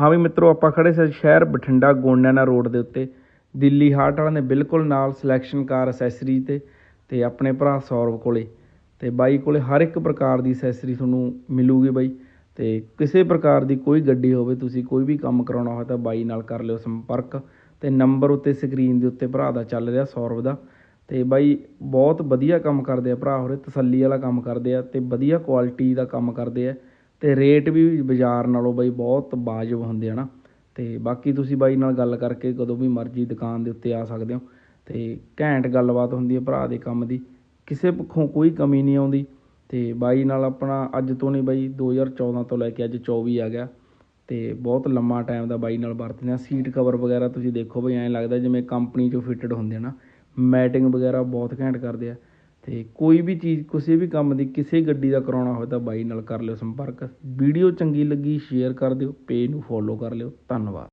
ਹਾਂ ਵੀ ਮਿੱਤਰੋ, ਆਪਾਂ ਖੜੇ ਸੀ ਸ਼ਹਿਰ ਬਠਿੰਡਾ ਗੋਨਿਆਣਾ ਰੋਡ ਦੇ ਉੱਤੇ। ਦਿੱਲੀ ਹਾਰਟ ਵਾਲਿਆਂ ਦੇ ਬਿਲਕੁਲ ਨਾਲ ਸਿਲੈਕਸ਼ਨ ਕਾਰ ਅਸੈਸਰੀ ਤੇ ਤੇ ਆਪਣੇ ਭਰਾ ਸੌਰਵ ਕੋਲੇ। ਤੇ ਬਾਈ ਕੋਲੇ ਹਰ ਇੱਕ ਪ੍ਰਕਾਰ ਦੀ ਅਸੈਸਰੀ ਤੁਹਾਨੂੰ ਮਿਲੂਗੀ ਬਾਈ। ਤੇ ਕਿਸੇ ਪ੍ਰਕਾਰ ਦੀ ਕੋਈ ਗੱਡੀ ਹੋਵੇ, ਤੁਸੀਂ ਕੋਈ ਵੀ ਕੰਮ ਕਰਾਉਣਾ ਹੋਵੇ ਤਾਂ ਬਾਈ ਨਾਲ ਕਰ ਲਿਓ ਸੰਪਰਕ। ਤੇ ਨੰਬਰ ਉੱਤੇ ਸਕਰੀਨ ਦੇ ਉੱਤੇ ਭਰਾ ਦਾ ਚੱਲ ਰਿਹਾ ਸੌਰਵ ਦਾ। ਤੇ ਬਾਈ ਬਹੁਤ ਵਧੀਆ ਕੰਮ ਕਰਦੇ ਆ ਭਰਾ ਹੋਰੇ, ਤਸੱਲੀ ਵਾਲਾ ਕੰਮ ਕਰਦੇ ਆ ਤੇ ਵਧੀਆ ਕੁਆਲਿਟੀ ਦਾ ਕੰਮ ਕਰਦੇ ਆ। ਅਤੇ ਰੇਟ ਵੀ ਬਾਜ਼ਾਰ ਨਾਲੋਂ ਬਾਈ ਬਹੁਤ ਵਾਜਬ ਹੁੰਦੇ ਆ ਨਾ। ਅਤੇ ਬਾਕੀ ਤੁਸੀਂ ਬਾਈ ਨਾਲ ਗੱਲ ਕਰਕੇ ਕਦੋਂ ਵੀ ਮਰਜ਼ੀ ਦੁਕਾਨ ਦੇ ਉੱਤੇ ਆ ਸਕਦੇ ਹੋ। ਅਤੇ ਘੈਂਟ ਗੱਲਬਾਤ ਹੁੰਦੀ ਹੈ ਭਰਾ ਦੇ ਕੰਮ ਦੀ। ਕਿਸੇ ਪੱਖੋਂ ਕੋਈ ਕਮੀ ਨਹੀਂ ਆਉਂਦੀ। ਅਤੇ ਬਾਈ ਨਾਲ ਆਪਣਾ ਅੱਜ ਤੋਂ ਨਹੀਂ ਬਾਈ 2014 ਤੋਂ ਲੈ ਕੇ ਅੱਜ 24 ਆ ਗਿਆ। ਅਤੇ ਬਹੁਤ ਲੰਮਾ ਟਾਈਮ ਦਾ ਬਾਈ ਨਾਲ ਵਰਤਦੇ ਹਾਂ ਸੀਟ ਕਵਰ ਵਗੈਰਾ ਤੁਸੀਂ ਦੇਖੋ ਬਈ, ਐਂ ਲੱਗਦਾ ਜਿਵੇਂ ਕੰਪਨੀ ਚੋਂ ਫਿਟਡ ਹੁੰਦੇ ਆ ਨਾ। ਮੈਟਿੰਗ ਵਗੈਰਾ ਬਹੁਤ ਘੈਂਟ ਕਰਦੇ ਆ। ਅਤੇ ਕੋਈ ਵੀ ਚੀਜ਼, ਕਿਸੇ ਵੀ ਕੰਮ ਦੀ, ਕਿਸੇ ਗੱਡੀ ਦਾ ਕਰਵਾਉਣਾ ਹੋਵੇ ਤਾਂ ਬਾਈ ਨਾਲ ਕਰ ਲਿਓ ਸੰਪਰਕ। ਵੀਡੀਓ ਚੰਗੀ ਲੱਗੀ ਸ਼ੇਅਰ ਕਰ ਦਿਓ ਪੇਜ ਨੂੰ ਫੋਲੋ ਕਰ ਲਿਓ। ਧੰਨਵਾਦ।